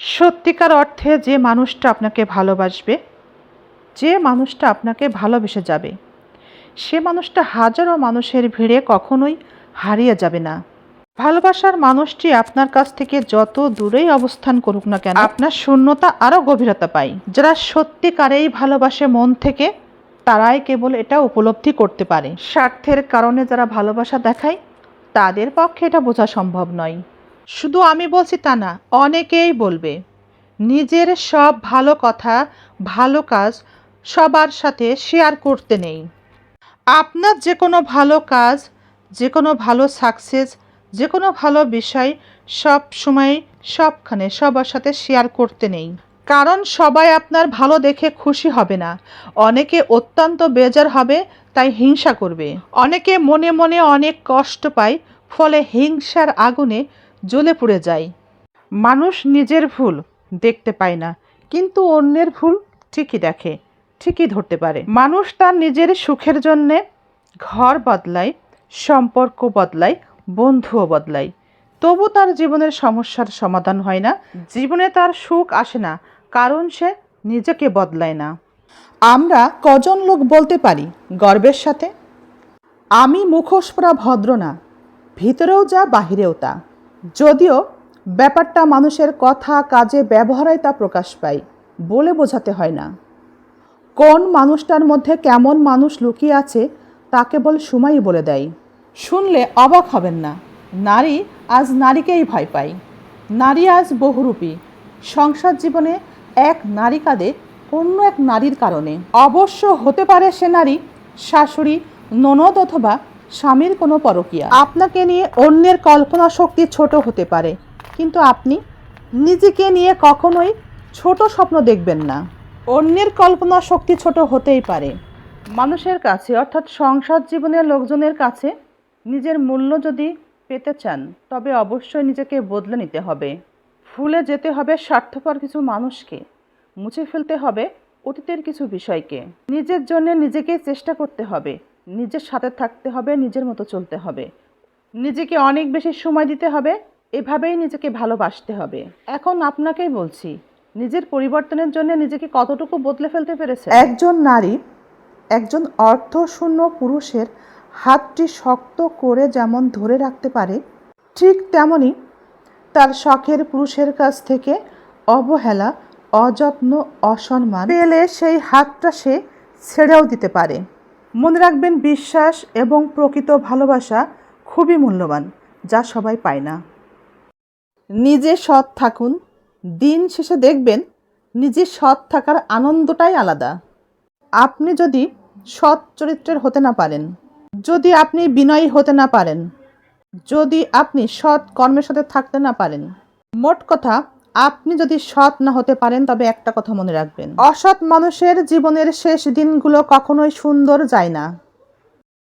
সত্যিকার অর্থে যে মানুষটা আপনাকে ভালোবাসবে, যে মানুষটা আপনাকে ভালোবেসে যাবে, সে মানুষটা হাজারো মানুষের ভিড়ে কখনোই হারিয়ে যাবে না। ভালোবাসার মানুষটি আপনার কাছ থেকে যত দূরেই অবস্থান করুক না কেন, আপনার শূন্যতা আরও গভীরতা পায়। যারা সত্যিকারেই ভালোবাসে মন থেকে, তারাই কেবল এটা উপলব্ধি করতে পারে। স্বার্থের কারণে যারা ভালোবাসা দেখায়, তাদের পক্ষে এটা বোঝা সম্ভব নয়। শুধু আমি বলছি তা না, অনেকেই বলবে। নিজের সব ভালো কথা, ভালো কাজ সবার সাথে শেয়ার করতে নেই। আপনার যে কোনো ভালো কাজ যে কোনো ভালো সাকসেস যে কোনো ভালো বিষয় সব সময় সবখানে সবার সাথে শেয়ার করতে নেই। কারণ সবাই আপনার ভালো দেখে খুশি হবে না। অনেকে অত্যন্ত বেজার হবে, তাই হিংসা করবে। অনেকে মনে মনে অনেক কষ্ট পায়, ফলে হিংসার আগুনে জ্বলে পুড়ে যায়। মানুষ নিজের ভুল দেখতে পায় না, কিন্তু অন্যের ভুল ঠিকই দেখে, ঠিকই ধরতে পারে। মানুষ তার নিজের সুখের জন্যে ঘর বদলায়, সম্পর্ক বদলায়, বন্ধুও বদলায়। তবু তার জীবনের সমস্যার সমাধান হয় না। জীবনে তার সুখ আসে না, কারণ সে নিজেকে বদলায় না। আমরা কজন লোক বলতে পারি গর্বের সাথে? আমি মুখোশ পরা ভদ্র না, ভিতরেও যা, বাহিরেও তা। যদিও ব্যাপারটা মানুষের কথা, কাজে ব্যবহারে তা প্রকাশ পায়, বলে বোঝাতে হয় না। কোন মানুষটার মধ্যে কেমন মানুষ লুকিয়ে আছে, তা কেবল সময়ই বলে দেয়। শুনলে অবাক হবেন না, নারী আজ নারীকেই ভয় পায়। নারী আজ বহুরূপী। সংসার জীবনে এক নারী কাঁদে অন্য এক নারীর কারণে। অবশ্য হতে পারে সে নারী, শাশুড়ি, ননদ অথবা স্বামীর কোনো পরকীয়া। আপনাকে নিয়ে অন্যের কল্পনা শক্তি ছোট হতে পারে, কিন্তু আপনি নিজেকে নিয়ে কখনোই ছোট স্বপ্ন দেখবেন না। অন্যের কল্পনা শক্তি ছোট হতেই পারে। মানুষের কাছে, অর্থাৎ সংসার জীবনের লোকজনের কাছে নিজের মূল্য যদি পেতে চান, তবে অবশ্যই নিজেকে বদলে নিতে হবে। ভুলে যেতে হবে স্বার্থপর কিছু মানুষকে, মুছে ফেলতে হবে অতীতের কিছু বিষয়কে। নিজের জন্য নিজেকে চেষ্টা করতে হবে। নিজের সাথে থাকতে হবে, নিজের মতো চলতে হবে। নিজেকে অনেক বেশি সময় দিতে হবে, এভাবেই নিজেকে ভালোবাসতে হবে। এখন আপনাকেই বলছি, নিজের পরিবর্তনের জন্য নিজেকে কতটুকু বদলে ফেলতে পেরেছে একজন নারী, একজন অর্থশূন্য পুরুষের হাতটি শক্ত করে যেমন ধরে রাখতে পারে, ঠিক তেমনি তার শখের পুরুষের কাছ থেকে অবহেলা, অযত্ন, অসম্মান পেলে সেই হাতটা সে ছেড়েও দিতে পারে। মনে রাখবেন বিশ্বাস এবং প্রকৃত ভালোবাসা খুবই মূল্যবান, যা সবাই পায় না। নিজে সৎ থাকুন, দিন শেষে দেখবেন নিজে সৎ থাকার আনন্দটাই আলাদা। আপনি যদি সৎ চরিত্রের হতে না পারেন, যদি আপনি বিনয়ী হতে না পারেন, যদি আপনি সৎ কর্মের সাথে থাকতে না পারেন, মোট কথা আপনি যদি সৎ না হতে পারেন, তবে একটা কথা মনে রাখবেন। অসৎ মানুষের জীবনের শেষ দিনগুলো কখনোই সুন্দর যায় না।